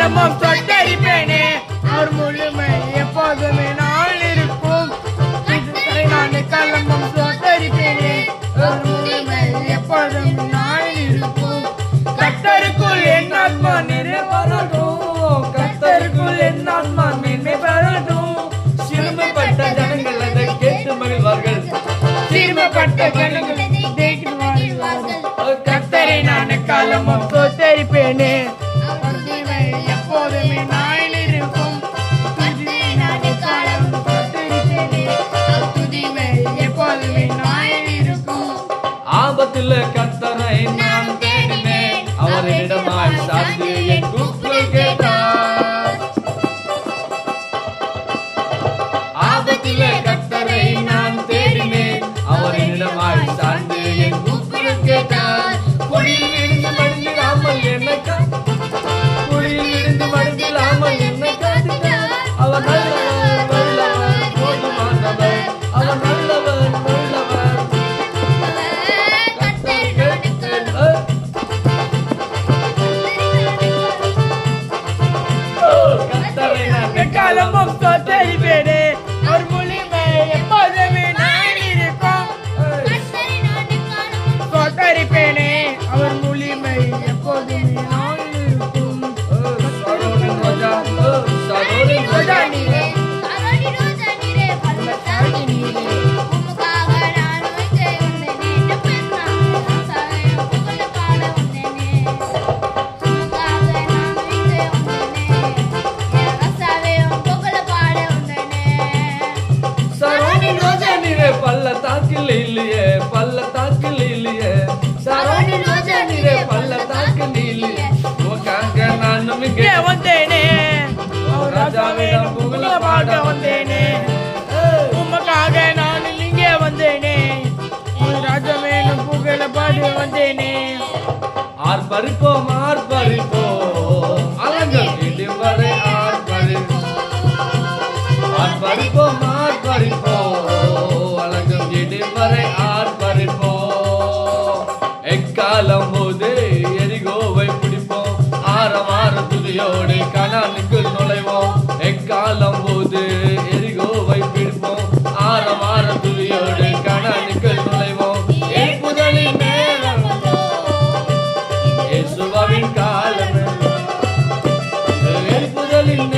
எக்காலமும் தொட்டரிப்பேனே அவர் முழுமை எப்போதுமே நாள் இருக்கும். இதுவரை நான் எக்காலமும் தொட்டரிப்பேனே அவர் முழுமை எப்போதும் நாள் இருக்கும். கத்தருக்குள் என் ஆத்மா நிறைவரட்டும் கத்தருக்குள் என் ஆத்மா மேன்மை பெறட்டும் சிறுமைப்பட்ட ஜனங்கள் அதை கேட்டு மகிழ்வார்கள். சிறுமைப்பட்ட ஜனங்கள் கத்தரை நான் காலமும் தோத்தரிப்பேனே ஆபத்தில் கத்தரை நான் தேடினேன் அவரிடமாய் சார்ந்து என் கூக்குரல் கேட்டார். ஆபத்தில் காலமும் தோத்தரிப்பேனே அவர் முழுமை எப்போதுமே நான் இருக்கும். தோத்தரிப்பேனே அவர் முழுமை எப்போதுமே நான் சரோனின் ரோஜா நீரே பள்ளத்தாக்கில் இல்லையே பள்ளத்தாக்கில் இல்லையே. சரோனின் ரோஜா நீரே பள்ளத்தாக்கில் இல்லையே. உக்காங்க நானும் இங்கே வந்தேனே. ராஜாவிடம் புகழ பாட வந்தேனே. உமக்காக நான் இங்கே வந்தேனே. ராஜாவிடம் புகழ பாடி வந்தேனே. ஆர்ப்பரிப்போம் ஆர்ப்பரிப்போம் அலங்கள் இடும் வரை ஆர்ப்பரிப்போம் ஆர்ப்பரிப்போம் ஆர்ப்பரிப்போம் பக்தியோடு கணானுக்குள் நுழைவோம். எக்காலம் போது எரிகோவை பிடிப்போம் ஆரம் ஆர துதியோடு கணானுக்குள் நுழைவோம். புதலின் நேரம் சுபாவின் காலம். புதலின்